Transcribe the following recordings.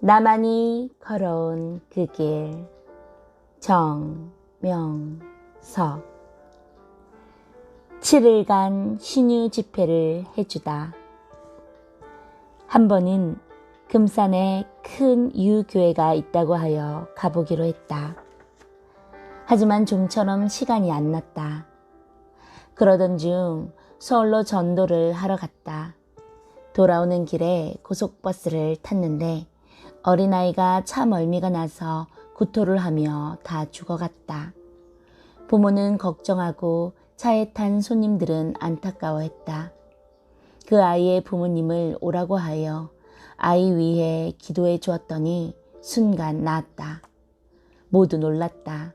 나만이 걸어온 그 길 정명석 7일간 신유 집회를 해주다. 한 번은 금산에 큰 유교회가 있다고 하여 가보기로 했다. 하지만 좀처럼 시간이 안 났다. 그러던 중 서울로 전도를 하러 갔다. 돌아오는 길에 고속버스를 탔는데 어린아이가 차 멀미가 나서 구토를 하며 다 죽어갔다. 부모는 걱정하고 차에 탄 손님들은 안타까워했다. 그 아이의 부모님을 오라고 하여 아이 위해 기도해 주었더니 순간 나았다. 모두 놀랐다.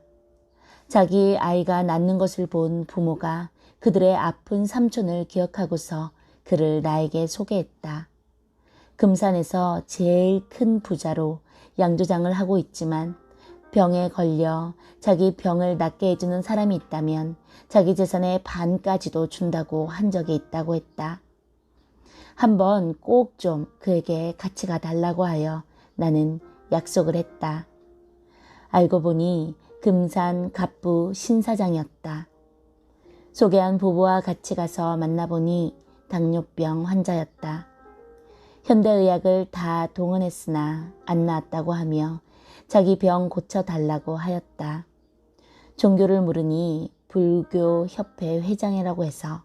자기 아이가 낫는 것을 본 부모가 그들의 아픈 삼촌을 기억하고서 그를 나에게 소개했다. 금산에서 제일 큰 부자로 양조장을 하고 있지만 병에 걸려 자기 병을 낫게 해주는 사람이 있다면 자기 재산의 반까지도 준다고 한 적이 있다고 했다. 한번 꼭 좀 그에게 같이 가달라고 하여 나는 약속을 했다. 알고 보니 금산 갑부 신사장이었다. 소개한 부부와 같이 가서 만나보니 당뇨병 환자였다. 현대의학을 다 동원했으나 안 나았다고 하며 자기 병 고쳐달라고 하였다. 종교를 물으니 불교협회 회장이라고 해서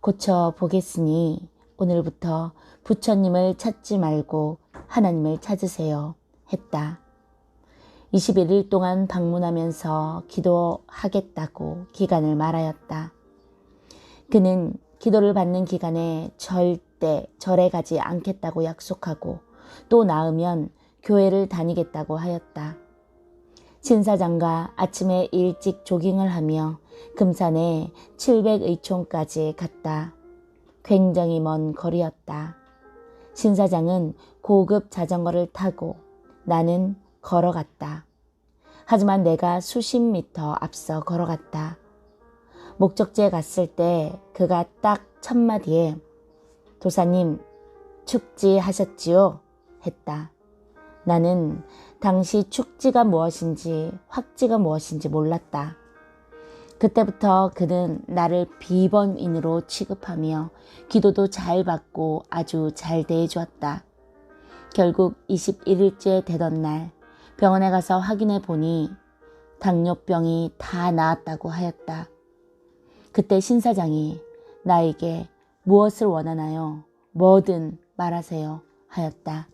고쳐보겠으니 오늘부터 부처님을 찾지 말고 하나님을 찾으세요 했다. 21일 동안 방문하면서 기도하겠다고 기간을 말하였다. 그는 기도를 받는 기간에 절대 절에 가지 않겠다고 약속하고 또 나으면 교회를 다니겠다고 하였다. 신사장과 아침에 일찍 조깅을 하며 금산에 700의촌까지 갔다. 굉장히 먼 거리였다. 신 사장은 고급 자전거를 타고 나는 걸어갔다. 하지만 내가 수십 미터 앞서 걸어갔다. 목적지에 갔을 때 그가 딱 첫마디에 도사님 축지 하셨지요? 했다. 나는 당시 축지가 무엇인지 확지가 무엇인지 몰랐다. 그때부터 그는 나를 비범인으로 취급하며 기도도 잘 받고 아주 잘 대해 주었다. 결국 21일째 되던 날 병원에 가서 확인해 보니 당뇨병이 다 나았다고 하였다. 그때 신사장이 나에게 무엇을 원하나요? 뭐든 말하세요. 하였다.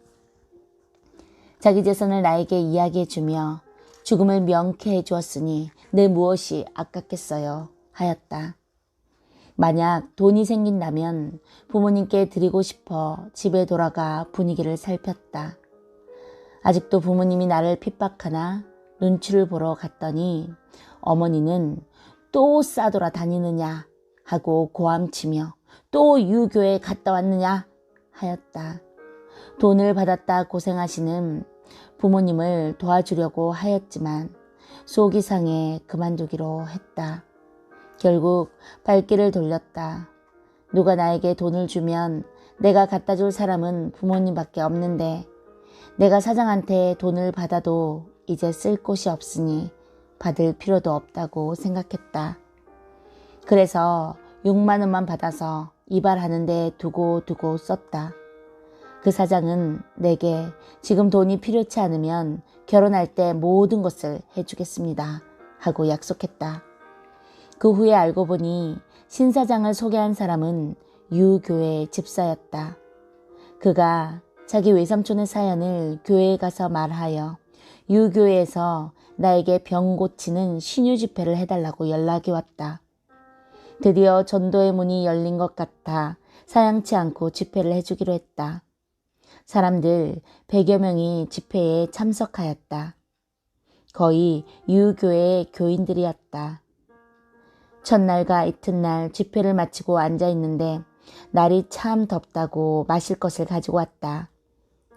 자기 재산을 나에게 이야기해 주며 죽음을 명쾌해 주었으니 내 무엇이 아깝겠어요. 하였다. 만약 돈이 생긴다면 부모님께 드리고 싶어 집에 돌아가 분위기를 살폈다. 아직도 부모님이 나를 핍박하나 눈치를 보러 갔더니 어머니는 또 싸돌아 다니느냐 하고 고함치며 또 유교에 갔다 왔느냐 하였다. 돈을 받았다 고생하시는 부모님을 도와주려고 하였지만 속이 상해 그만두기로 했다. 결국 발길을 돌렸다. 누가 나에게 돈을 주면 내가 갖다 줄 사람은 부모님밖에 없는데 내가 사장한테 돈을 받아도 이제 쓸 곳이 없으니 받을 필요도 없다고 생각했다. 그래서 6만 원만 받아서 이발하는데 두고 두고 썼다. 그 사장은 내게 지금 돈이 필요치 않으면 결혼할 때 모든 것을 해주겠습니다. 하고 약속했다. 그 후에 알고 보니 신 사장을 소개한 사람은 유교회 집사였다. 그가 자기 외삼촌의 사연을 교회에 가서 말하여 유교회에서 나에게 병 고치는 신유 집회를 해달라고 연락이 왔다. 드디어 전도의 문이 열린 것 같아 사양치 않고 집회를 해주기로 했다. 사람들 100여 명이 집회에 참석하였다. 거의 유교의 교인들이었다. 첫날과 이튿날 집회를 마치고 앉아 있는데 날이 참 덥다고 마실 것을 가지고 왔다.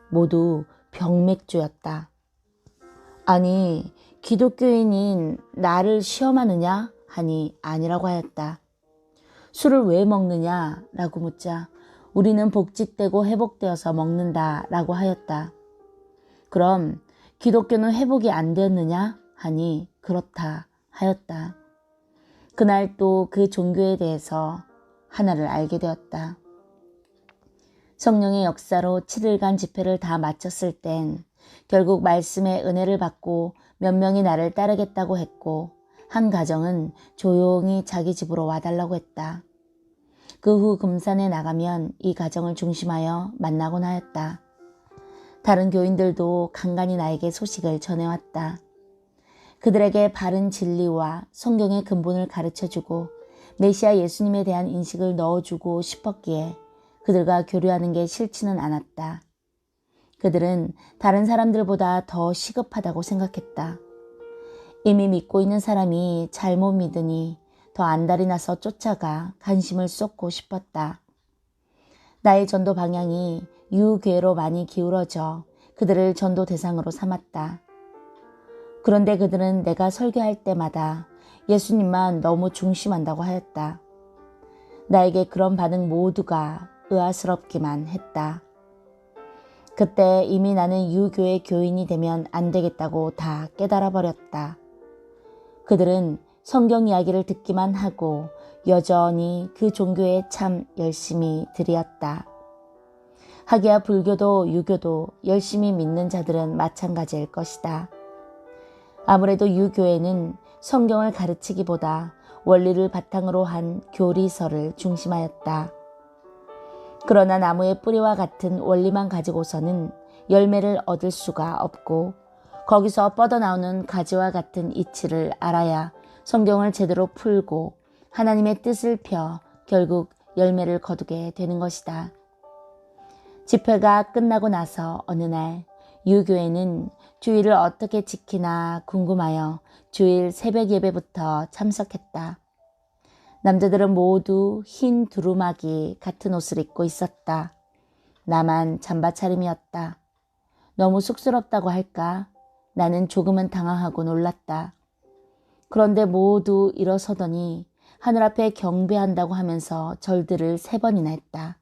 모두 병맥주였다. 아니, 기독교인인 나를 시험하느냐? 하니 아니라고 하였다. 술을 왜 먹느냐? 라고 묻자 우리는 복직되고 회복되어서 먹는다 라고 하였다. 그럼 기독교는 회복이 안 되었느냐? 하니 그렇다 하였다. 그날 또 그 종교에 대해서 하나를 알게 되었다. 성령의 역사로 7일간 집회를 다 마쳤을 땐 결국 말씀의 은혜를 받고 몇 명이 나를 따르겠다고 했고 한 가정은 조용히 자기 집으로 와달라고 했다. 그 후 금산에 나가면 이 가정을 중심하여 만나곤 하였다. 다른 교인들도 간간히 나에게 소식을 전해왔다. 그들에게 바른 진리와 성경의 근본을 가르쳐주고 메시아 예수님에 대한 인식을 넣어주고 싶었기에 그들과 교류하는 게 싫지는 않았다. 그들은 다른 사람들보다 더 시급하다고 생각했다. 이미 믿고 있는 사람이 잘못 믿으니 더 안달이 나서 쫓아가 관심을 쏟고 싶었다. 나의 전도 방향이 유교회로 많이 기울어져 그들을 전도 대상으로 삼았다. 그런데 그들은 내가 설교할 때마다 예수님만 너무 중심한다고 하였다. 나에게 그런 반응 모두가 의아스럽기만 했다. 그때 이미 나는 유교의 교인이 되면 안 되겠다고 다 깨달아 버렸다. 그들은 성경 이야기를 듣기만 하고 여전히 그 종교에 참 열심히 들이었다. 하기야 불교도 유교도 열심히 믿는 자들은 마찬가지일 것이다. 아무래도 유교에는 성경을 가르치기보다 원리를 바탕으로 한 교리서를 중심하였다. 그러나 나무의 뿌리와 같은 원리만 가지고서는 열매를 얻을 수가 없고 거기서 뻗어나오는 가지와 같은 이치를 알아야 성경을 제대로 풀고 하나님의 뜻을 펴 결국 열매를 거두게 되는 것이다. 집회가 끝나고 나서 어느 날 유교회는 주일을 어떻게 지키나 궁금하여 주일 새벽 예배부터 참석했다. 남자들은 모두 흰 두루마기 같은 옷을 입고 있었다. 나만 잠바 차림이었다. 너무 쑥스럽다고 할까? 나는 조금은 당황하고 놀랐다. 그런데 모두 일어서더니 하늘 앞에 경배한다고 하면서 절들을 세 번이나 했다.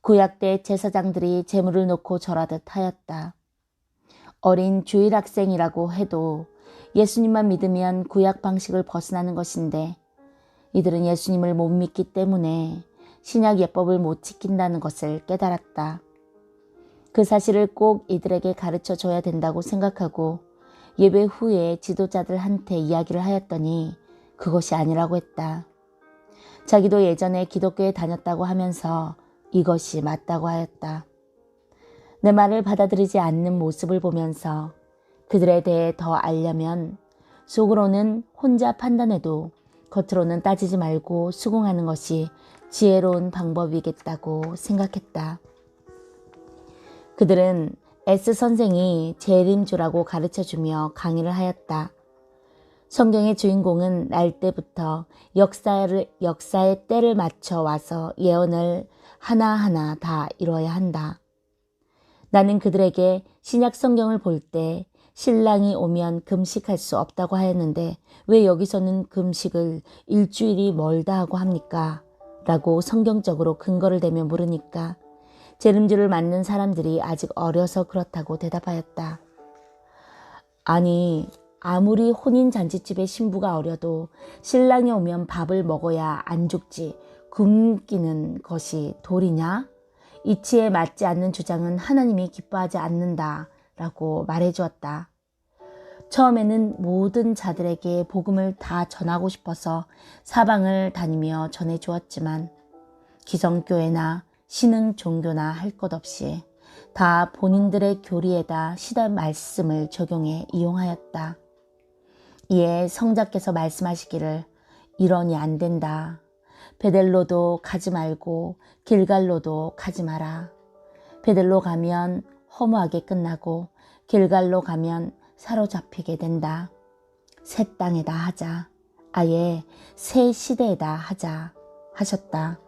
구약 때 제사장들이 재물을 놓고 절하듯 하였다. 어린 주일 학생이라고 해도 예수님만 믿으면 구약 방식을 벗어나는 것인데 이들은 예수님을 못 믿기 때문에 신약 예법을 못 지킨다는 것을 깨달았다. 그 사실을 꼭 이들에게 가르쳐 줘야 된다고 생각하고 예배 후에 지도자들한테 이야기를 하였더니 그것이 아니라고 했다. 자기도 예전에 기독교에 다녔다고 하면서 이것이 맞다고 하였다. 내 말을 받아들이지 않는 모습을 보면서 그들에 대해 더 알려면 속으로는 혼자 판단해도 겉으로는 따지지 말고 수긍하는 것이 지혜로운 방법이겠다고 생각했다. 그들은 S 선생이 재림주라고 가르쳐 주며 강의를 하였다. 성경의 주인공은 날 때부터 역사를, 역사의 때를 맞춰 와서 예언을 하나하나 다 이뤄야 한다. 나는 그들에게 신약 성경을 볼 때 신랑이 오면 금식할 수 없다고 하였는데 왜 여기서는 금식을 일주일이 멀다 하고 합니까? 라고 성경적으로 근거를 대며 물으니까 재림주를 맞는 사람들이 아직 어려서 그렇다고 대답하였다. 아니, 아무리 혼인 잔치집의 신부가 어려도 신랑이 오면 밥을 먹어야 안 죽지 굶기는 것이 도리냐? 이치에 맞지 않는 주장은 하나님이 기뻐하지 않는다 라고 말해 주었다. 처음에는 모든 자들에게 복음을 다 전하고 싶어서 사방을 다니며 전해 주었지만 기성교회나 신흥 종교나 할 것 없이 다 본인들의 교리에다 시대 말씀을 적용해 이용하였다. 이에 성자께서 말씀하시기를 이러니 안 된다. 베델로도 가지 말고 길갈로도 가지 마라. 베델로 가면 허무하게 끝나고 길갈로 가면 사로잡히게 된다. 새 땅에다 하자. 아예 새 시대에다 하자 하셨다.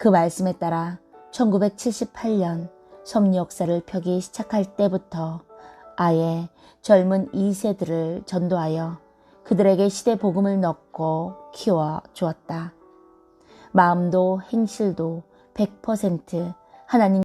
그 말씀에 따라 1978년 섭리 역사를 펴기 시작할 때부터 아예 젊은 2세들을 전도하여 그들에게 시대 복음을 넣고 키워 주었다. 마음도 행실도 100% 하나님